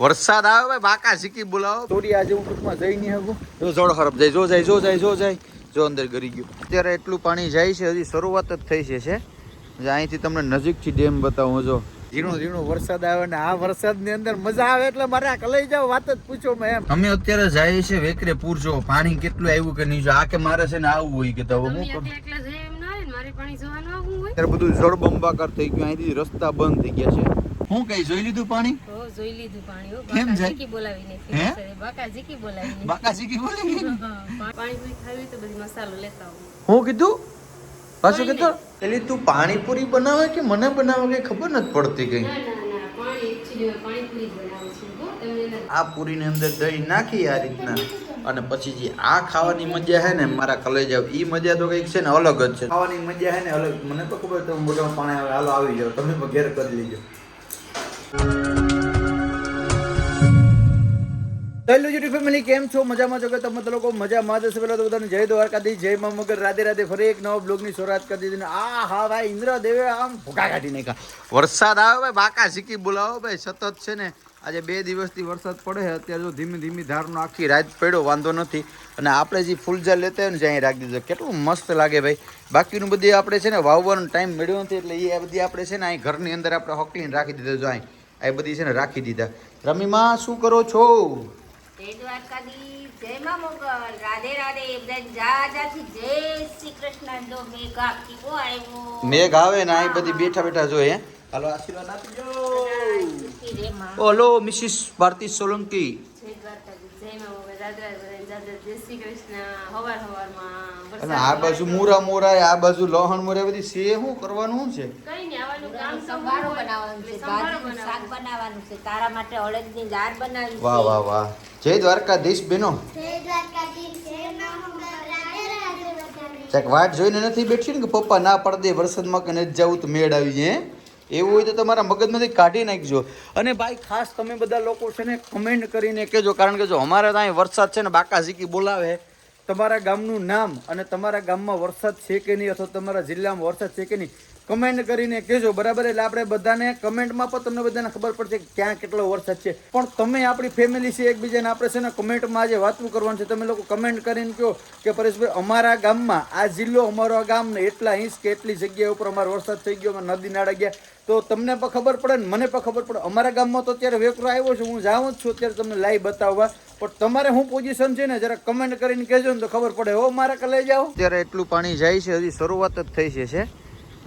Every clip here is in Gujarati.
વરસાદ આવે ભાઈ બાકા શીખી બોલાવો. થોડી આજે હું ટૂંકમાં જઈ નહીં શકું. જો જોડો ખરાબ જાય જો જાય જો જાય જો જાય જો અંદર ગરી ગયું. અત્યારે એટલું પાણી જાય છે હજી શરૂઆત જ થઈ છે છે. અહીંથી તમને નજીકથી ડેમ બતાવું જો. ઝીણો ઝીણો વરસાદ આવે ને આ વરસાદની અંદર મજા આવે એટલે મારે આ કલાઈ જાવ વાત જ પૂછો મેં એમ. અમે અત્યારે જઈએ છે વેકરે પૂર જો પાણી કેટલું આવ્યું કે નહીં જો આ કે મારે છે ને આવું હોય કે તો હવે હું કરું એકલા એકલા જઈ એમ ના આવે ને મારે પાણી જોવાનું આવવું હોય. અત્યારે બધું જળબંબાકાર થઈ ગયું અહીંથી રસ્તા બંધ થઈ ગયા છે. હું કઈ જોઈ લીધું પાણી? જોઈ લીધું પાણી કેમ જાય? ઝીકી બોલાવીને હે? બાકા ઝીકી બોલાવીને બાકા ઝીકી બોલાવીને પાણી પાણીપુરી ખાવી તો બધી મસાલો લેતા આવું. હું કીધું? પાછું કીધું? એટલે તું પાણીપુરી બનાવે કે મને બનાવે કે ખબર નથી પડતી કઈ? ના ના ના પાણી એકચ્યુઅલી પાણીપુરી જ બનાવું છું હો તમને નથી. આ પૂરીની અંદર દહીં નાખી આ રીતના. અને પછી જે આ ખાવાની મજા છે ને મારા કલેજા ઈ મજા તો કંઈક છે ને અલગ જ છે. ખાવાની મજા છે ને અલગ. મને તો ખબર તમે બધા પાણી આવે હાલો આવી જાવ તમે પણ ઘેર કરી લેજો. હેલો યુટ્યુબ ફેમિલી, કેમ છો? મજામાં છો કે તમે લોકો મજામાં જશે પેલા તો બધાને જય દ્વારકાધીશ, જય મા મગર. રાધે રાધે ફરી એક નવો બ્લોગની શરૂઆત કરી દીધી આ હા ભાઈ ઇન્દ્ર દેવે આમ ભૂકા કાઢી નાખ્યા. વરસાદ આવે ભાઈ, બાકા શીખી બોલાવો ભાઈ, સતત છે ને. આજે બે દિવસથી વરસાદ પડે છે. અત્યારે જો ધીમી ધીમી ધારનો આખી રાત પડ્યો, વાંધો નથી. અને આપણે જે ફૂલજા લેતા હોય ને, જ્યાં રાખી દીધો. કેટલું મસ્ત લાગે ભાઈ. બાકીનું બધી આપણે છે ને, વાવવાનો ટાઈમ મળ્યો નથી એટલે એ બધી આપણે છે ને, અહીં ઘરની અંદર આપણે હોકલીને રાખી દીધો જો અહીં. આ બધી છે ને, રાખી દીધા. રમીમાં, શું કરો છો? જય દ્વારકાધીશ જય મા મોગલ રાધે રાધે બધા જા જાથી જય શ્રી કૃષ્ણ. જો મેઘા કેવો આવ્યો. મેઘ આવે ને આ બધી બેઠા બેઠા જોઈએ હાલો આશીર્વાદ આપી સુખી રે માં દો હલો મિસિસ ભારતી સોલંકી. જય દ્વારકા જય મા મોગલ રાધે રાધે જય શ્રી કૃષ્ણ. હવાર હવારમાં. અને આ બાજુ મૂરા મોરા આ બાજુ લોહણ મોરા બધી સે શું કરવાનું છે? કઈ નહીં આવવાનું કામ સંભારો બનાવવાનું છે ભાજી શાક બનાવવાનું. છે. તારા માટે અળદની દાળ બનાવી વાહ વાહ વાહ. જય દ્વારકાધીશ બેનો. ચાક વાટ જોઈને નથી બેઠી ને કે પપ્પા ના પડદે વરસાદમાં કે નથી જવું તો મેળ આવી જાય એવું હોય તો તમારા મગજમાંથી કાઢી નાખજો. અને ભાઈ ખાસ તમે બધા લોકો છે ને કમેન્ટ કરીને કહેજો કારણ કે જો અમારે ત્યાં વરસાદ છે ને બાકા ઝીકી બોલાવે. તમારા ગામનું નામ અને તમારા ગામમાં વરસાદ છે કે નહીં અથવા તમારા જિલ્લામાં વરસાદ છે કે નહીં કમેન્ટ કરીને કહેજો. બરાબર એટલે આપણે બધાને કમેન્ટમાં પણ તમને બધાને ખબર પડશે કે ક્યાં કેટલો વરસાદ છે. પણ તમે આપણી ફેમિલી છે, એકબીજાને આપણે છે ને કમેન્ટમાં આજે વાતું કરવાનું છે. તમે લોકો કમેન્ટ કરીને કહો કે પરેશભાઈ, અમારા ગામમાં, આ જિલ્લો અમારો ગામ ને એટલા ઇંચ કે એટલી જગ્યા ઉપર અમારો વરસાદ થઈ ગયો નદી નાળા ગયા. તો તમને પણ ખબર પડે ને, મને પણ ખબર પડે. અમારા ગામમાં તો અત્યારે વેકરો આવ્યો છે, હું જાઉં જ છું. અત્યારે તમને લાઈવ બતાવવા. પણ તમારે શું પોઝિશન છે ને જરા કમેન્ટ કરીને કહેજો ને તો ખબર પડે. હો, મારા કે લઈ જાઓ. અત્યારે એટલું પાણી જાય છે, હજી શરૂઆત જ થઈ છે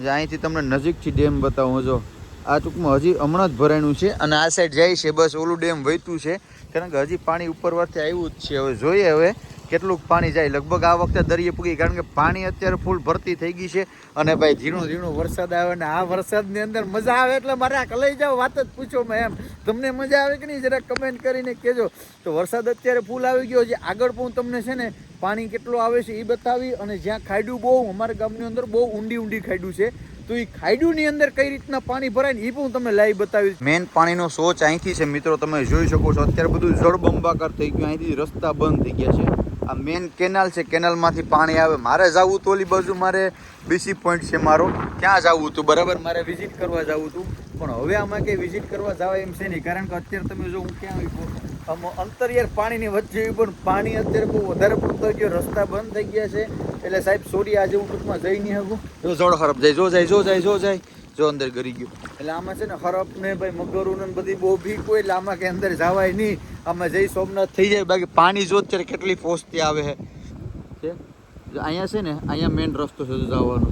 અહીંથી તમને નજીકથી ડેમ બતાવું જો. આ ટૂંકમાં હજી હમણાં જ ભરાણું છે અને આ સાઈડ જાય છે, બસ ઓલું ડેમ વહેતું છે. કારણ કે હજી પાણી ઉપરવાથી આવ્યું જ છે. હવે જોઈએ હવે કેટલું પાણી જાય. લગભગ આ વખતે દરિયે પૂગી, કારણ કે પાણી અત્યારે ફૂલ ભરતી થઈ ગઈ છે. અને ભાઈ ઝીણો ઝીણો વરસાદ આવે ને આ વરસાદની અંદર મજા આવે એટલે મારે આ લઈ જાઓ, વાત જ પૂછો મેં એમ. તમને મજા આવે કે નહીં? જરા કમેન્ટ કરીને કહેજો. તો વરસાદ અત્યારે ફૂલ આવી ગયો છે. આગળ પણ તમને છે ને પાણી કેટલું આવે છે એ બતાવી અને જ્યાં ખાડ્યું બહુ, અમારા ગામની અંદર બહુ ઊંડી ઊંડી ખાડ્યું છે. તો એ ખાડ્યુંની અંદર કઈ રીતના પાણી ભરાય ને એ પણ હું તમને લાઈવ બતાવીશ. મેન પાણીનો સોચ અહીંથી છે, મિત્રો, તમે જોઈ શકો છો. અત્યારે બધું જળબંબાકાર થઈ ગયું, અહીંથી રસ્તા બંધ થઈ ગયા છે. આ મેન કેનાલ છે, કેનાલમાંથી પાણી આવે. મારે જવું તો ઓલી બાજુ મારે બીસી પોઈન્ટ છે મારો. ક્યાં જવું હતું બરાબર, મારે વિઝિટ કરવા જવું હતું પણ હવે આમાં કે વિઝિટ કરવા જવાય એમ છે નહીં. કારણ કે અત્યારે તમે જો હું ક્યાં અંતરિયાળ પાણીની વચ્ચે પણ પાણી અત્યારે બહુ વધારે પડતો ગયો રસ્તા બંધ થઈ ગયા છે. એટલે સાહેબ સોરી આજે હું ટૂંકમાં જઈ નહીં શકું. જો જળ ખરાબ જાય જો જાય જો જાય જો જાય જો અંદર ગરી ગયું. એટલે આમાં છે ને હરપ ને ભાઈ મગરું ને બધી બહુ ભીક હોય એટલે આમાં કે અંદર જવાય નહીં. આમાં જઈ સોમનાથ થઈ જાય બાકી પાણી જો અત્યારે કેટલી ફોર્સથી આવે છે. અહીંયા છે ને અહીંયા મેઇન રસ્તો છે જવાનો.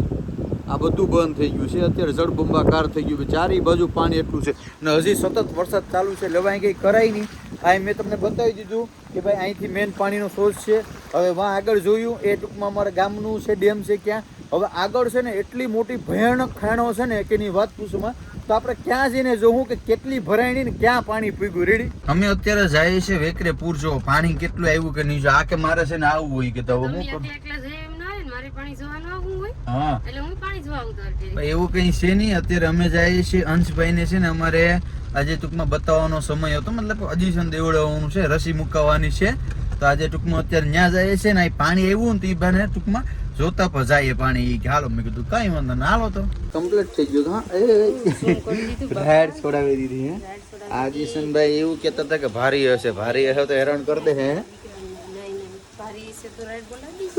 આ બધું બંધ થઈ ગયું છે. અત્યારે જળબંબાકાર થઈ ગયું છે. ચારે બાજુ પાણી એટલું છે. ને હજી સતત વરસાદ ચાલુ છે. લેવાય કંઈ કરાય નહીં. આ મેં તમને બતાવી દીધું કે ભાઈ અહીંથી મેન પાણીનો સોર્સ છે. હવે વાં આગળ જોયું એ ટૂંકમાં અમારા ગામનું છે ડેમ છે ક્યાં. હવે આગળ છે ને એટલી મોટી ભયાનક ખાણો છે ને કે એની વાત પૂછમાં તો આપણે ક્યાં જઈને જોવું કે કેટલી ભરાયણી ને ક્યાં પાણી પીગું રેડી અમે અત્યારે જઈએ છીએ વેકરે પૂર જો પાણી કેટલું આવ્યું કે નહીં આ કે મારે છે ને આવવું હોય કે તો તમે એકલા એકલા જઈ એમ ના આવે મારે પાણી જોવાનું આવવું હોય? હા. એટલે હું એવું કંઈ છે નહીં. અત્યારે અમે જઈએ છીએ અંશભાઈને છે ને અમારે આજે ટૂંકમાં બતાવવાનો સમય હતો. મતલબ અજીશન દેવડાવવાનું છે રસી મુકાવવાની છે. તો આજે ટૂંકમાં અત્યારે ત્યાં જઈએ છે ને પાણી આવ્યું ને તો એ બાને ટૂંકમાં જોતા પણ જાય પાણી. એ કે હાલો. મેં કીધું કઈ વાંધો ના હાલો તો. કમ્પ્લીટ થઈ ગયું હા? રાઈડ છોડાવી દીધી હે? રાઈડ આ જીશનભાઈ એવું કહેતા હતા કે ભારી હશે ભારી હશે તો હેરાન કરી દે હે? નહીં નહીં. ભારી હશે તો રાઈટ બોલાવી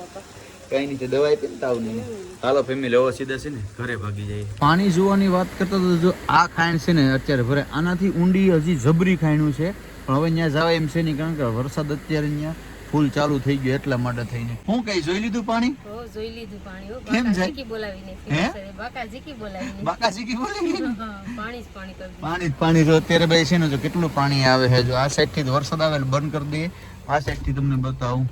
બાપા. કઈ નહીં દવા આપી ને તાવ નહીં. હાલો ફેમિલી હવે સીધા છે ને ઘરે ભાગી જાય પાણી જોવાની વાત કરતા તો જો આ ખાંડ છે ને અત્યારે ભરે આનાથી ઊંડી હજી જબરી ખાંડું છે. પણ હવે ત્યાં જવાય એમ છે નહીં કારણ કે વરસાદ અત્યારે અહીંયા ફૂલ ચાલુ થઈ ગયો એટલા માટે થઈને. હું કઈ જોઈ લીધું પાણી? જોઈ લીધું પાણી હો કેમ જાય? બોલાવીને હે? બાકા જીકી બોલાવીને. બાકાજી કી બોલી પાણી જ પાણી કરી પાણી જ પાણી જો અત્યારે ભાઈ છે ને જો કેટલું પાણી આવે છે જો આ સાઈડથી વરસાદ આવે એટલે બંધ કરી દઈએ. આ સાઈડથી તમને બતાવું.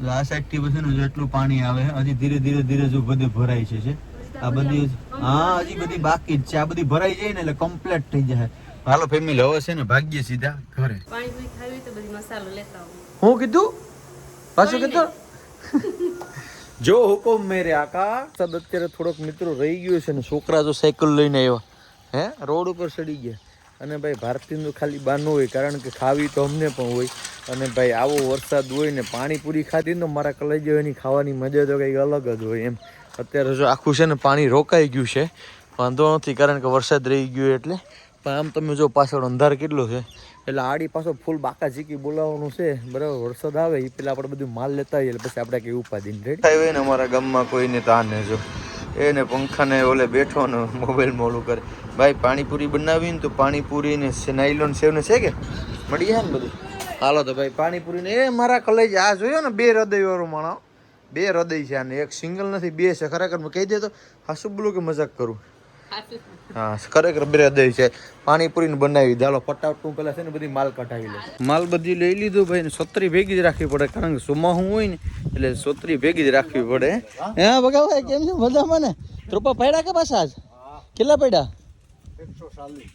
જો આ સાઈડથી પછી ને જો પાણી આવે હજી ધીરે ધીરે ધીરે જો બધે ભરાય છે છે. આ બધી હા હજી બધી બાકી જ છે. આ બધી ભરાઈ જાય ને એટલે કમ્પ્લીટ થઈ જાય. હાલો ફેમિલી હવે છે ને ભાગ્ય સીધા ઘરે. પાણી ખાવી તો બધી મસાલો લેતા હું કીધું? પાછું કીધું? જો હુકમ મેરે આકા. સદ અત્યારે થોડોક મિત્રો રહી ગયો છે ને છોકરા જો સાયકલ લઈને આવ્યા. હે? રોડ ઉપર ચડી ગયા. અને ભાઈ ભારતીયનું ખાલી બાનું હોય કારણ કે ખાવી તો અમને પણ હોય. અને ભાઈ, આવો વરસાદ હોય ને પાણીપુરી ખાધી ને તો મારા કલેજોની ખાવાની મજા તો કંઈક અલગ જ હોય એમ. અત્યારે જો આખું છે ને પાણી રોકાઈ ગયું છે. વાંધો નથી, કારણ કે વરસાદ રહી ગયો એટલે. પણ આમ તમે જો પાછળ અંધાર કેટલો છે. એટલે આડી પાછો ફૂલ બાકા ઝીકી બોલાવવાનું છે. બરાબર, વરસાદ આવે એ પેલા આપણે બધું માલ લેતા આવીએ પછી આપણે કઈ ઉપાધિ રેડી થાય ને અમારા ગામમાં કોઈને તાને જો. એને પંખાને ઓલે બેઠો ને મોબાઈલમાં ઓલું કરે. ભાઈ, પાણીપુરી બનાવી ને તો પાણીપુરી ને નાયલોન સેવ ને છે કે? મળી જાય ને બધું? હાલો તો ભાઈ પાણીપુરી ને એ મારા કલેજ આ જોયો ને બે હૃદય વાળો માણો. બે હૃદય છે આને, એક સિંગલ નથી, બે છે. ખરેખર મેં કહી દે તો હાસુ બોલું કે મજાક કરું? હા, ખરેખર બે હૃદય છે. પાણીપુરી બનાવી દાલો ફટાફટ હું પેલા છે ને બધી માલ કઢાવી લે. માલ બધી લઈ લીધું ભાઈ, ને સોત્રી ભેગી જ રાખવી પડે, કારણ કે સુમાહું હોય ને, એટલે સોત્રી ભેગી જ રાખવી પડે. હે બગાભાઈ કેમ છે? મજામાં ને? રૂપા પડ્યા કે પાછા આજ? કેટલા પડ્યા?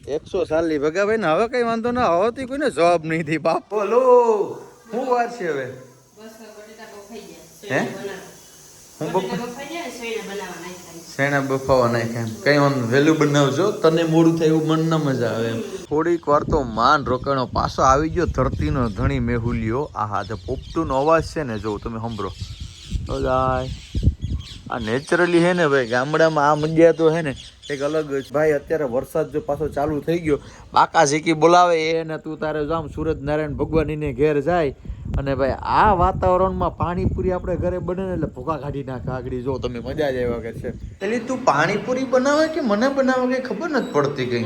એકસો સાલી ભગાભાઈ ને હવે કઈ વાંધો ના હોતી કોઈને જવાબ નહીં થી બાપ. બોલો. શું વાર છે હવે? હે? હું શેણા બફાવા નાખ્યા એમ. કઈ વાંધો વહેલું બનાવજો. તને મોડું થાય એવું મન ના મજા આવે એમ. થોડીક વાર તો માન રોકાણો પાછો આવી ગયો. ધરતીનો ધણી મેહુલિયો. આહા તો પોપટુનો અવાજ છે ને, જો તમે સાંભળો. જાય. આ નેચરલી હે ને ભાઈ ગામડામાં આ મજા તો હે ને એક અલગ ભાઈ અત્યારે વરસાદ જો પાછો ચાલુ થઈ ગયો બાકા શીખી બોલાવે એ ને તું તારે જામ સુરત નારાયણ ભગવાનીને ઘેર જાય. અને ભાઈ આ વાતાવરણમાં પાણીપુરી આપણે ઘરે બને એટલે ભૂકા કાઢી નાખે આગળ. જો તમે મજા જ આવ્યા કે છે એટલે તું પાણીપુરી બનાવે કે મને બનાવે કે ખબર નથી પડતી કઈ?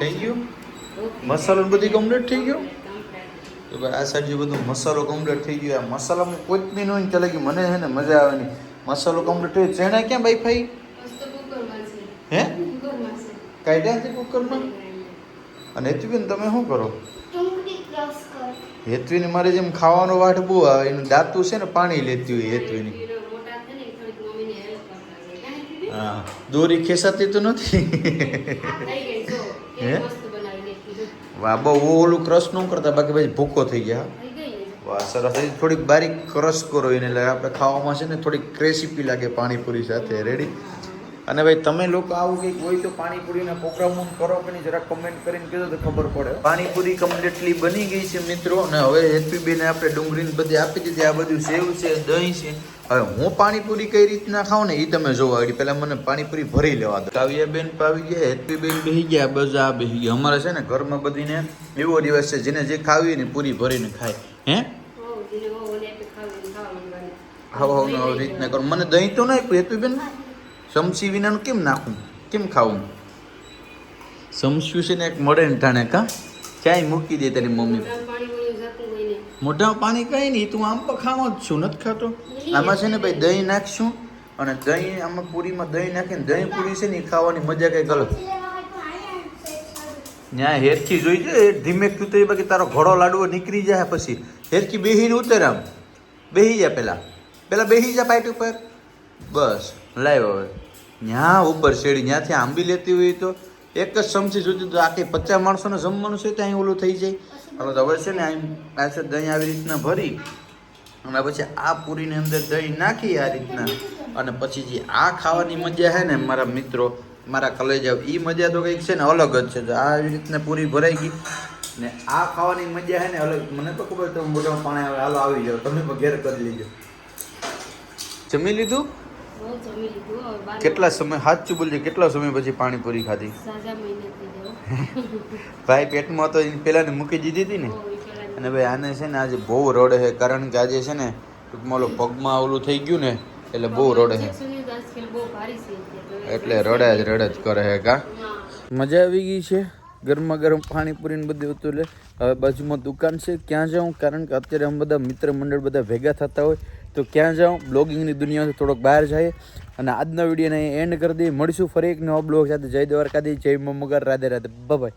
થઈ ગયું? મસાલો બધી કમ્પ્લીટ થઈ ગયો? તો ભાઈ આ સાઈડ જે બધું મસાલો કમ્પ્લીટ થઈ ગયો આ મસાલામાં નહીં હોય ને ચાલે કે મને છે ને મજા આવે નહીં. મસાલો કમ્પ્લીટ થયો. ચેણા ક્યાં ભાઈ છે. હે? કાઢ્યા છે. કુકરમાં અને હેતવીન તમે શું કરો? હેતવીને મારે જેમ ખાવાનો વાટ બહુ આવે એનું દાંતું છે ને પાણી લેતી હોય હેતવીની? હા દોરી ખેસાતી તો નથી. હા, વાહ બહુ ઓલું ક્રશ ન કરતા બાકી પછી ભૂકો થઈ ગયા. વાહ સરસ. હજી થોડીક બારીક ક્રશ કરો એને એટલે આપણે ખાવામાં છે ને થોડીક ક્રેસીપી લાગે પાણીપુરી સાથે. રેડી અને ભાઈ તમે લોકો આવું કંઈક હોય તો પાણીપુરીના પ્રોગ્રામ કરો કે નહીં જરા કમેન્ટ કરીને કીધો તો ખબર પડે. પાણીપુરી કમ્પ્લીટલી બની ગઈ છે મિત્રો અને હવે હેતવીબેને આપણે ડુંગળીને બધી આપી દીધી. આ બધું સેવ છે દહીં છે. હવે હું પાણીપુરી કઈ રીતના ખાઉં ને એ તમે જોવા. આગળ પહેલાં મને પાણીપુરી ભરી લેવા દો. કાવ્યાબેન પાવી ગયા હેતવીબેન બેસી ગયા બધા બેસી ગયા. અમારે છે ને ઘરમાં બધીને એવો દિવસ છે જેને જે ખાવી ને પૂરી ભરીને ખાય. હે? હો, હો રીતના કરો. મને દહીં તો નહીં હેતુબેન સમસી વિનાનું કેમ નાખું? કેમ ખાવું? સમસ્યું છે ને એક મળે ને ટાણે કા? ચાય મૂકી દે તારી મમ્મી. મોઢામાં પાણી કઈ નહીં તું આમ પણ ખાવા જ છું નથી ખાતો. આમાં છે ને ભાઈ દહીં નાખશું અને દહીં આમાં પૂરીમાં દહીં નાખીને દહીં પૂરી છે ને એ ખાવાની મજા કંઈક અલગ. ત્યાં હેરખી જોઈ જાય ધીમે ઉતરી બાકી તારો ઘોડો લાડવો નીકળી જાય પછી. હેરખી બેહીને ઉતર આમ. બેહી જા પહેલાં પહેલાં બેહી જા પાઇટ ઉપર. બસ. લાવ હવે. ત્યાં ઉપર શેડી ત્યાંથી આંબી લેતી હોય તો એક જ ચમચી સુધી તો આખી પચાસ માણસોને જમવાનું છે ત્યાં ઓલું થઈ જાય. હવે હવે છે ને આમ પાસે દહીં આવી રીતના ભરી અને પછી આ પૂરીની અંદર દહીં નાખી આ રીતના. અને પછી જે આ ખાવાની મજા છે ને મારા મિત્રો મારા કલેજ એ મજા તો કંઈક છે ને અલગ જ છે. તો આ આવી રીતના પૂરી ભરાઈ ગઈ ને આ ખાવાની મજા છે ને અલગ. મને તો ખબર તમે મોઢામાં પાણી આવે હાલો આવી જાઓ. તમે પણ ઘેર કરી લેજો. જમી લીધું? બહુ જમી લીધું. હવે બાર કેટલા સમય સાચું બોલજે કેટલા સમય પછી પાણીપુરી ખાધી? ભાઈ પેટમાં તો એની પહેલાંની મૂકી દીધી હતી ને? અને ભાઈ આને છે ને આજે બહુ રડે છે. કારણ કે આજે છે ને ટૂંકમાં ઓલું પગમાં ઓલું થઈ ગયું ને એટલે બહુ રડે છે. એટલે રડે જ રડે જ કરે છે કા? મજા આવી ગઈ છે. ગરમા ગરમ પાણીપુરી ને બધું હતું એટલે હવે બાજુમાં દુકાન છે. ક્યાં જાઉં? કારણ કે અત્યારે અમે બધા મિત્ર મંડળ બધા ભેગા થતા હોય. તો ક્યાં જાઉં? બ્લોગિંગની દુનિયાથી થોડોક બહાર જઈએ અને આજના વિડીયોને એન્ડ કરી દઈએ. મળીશું ફરી એક નવા બ્લોગ સાથે. જય દ્વારકાધી જય મગર, રાધે રાધે. બાય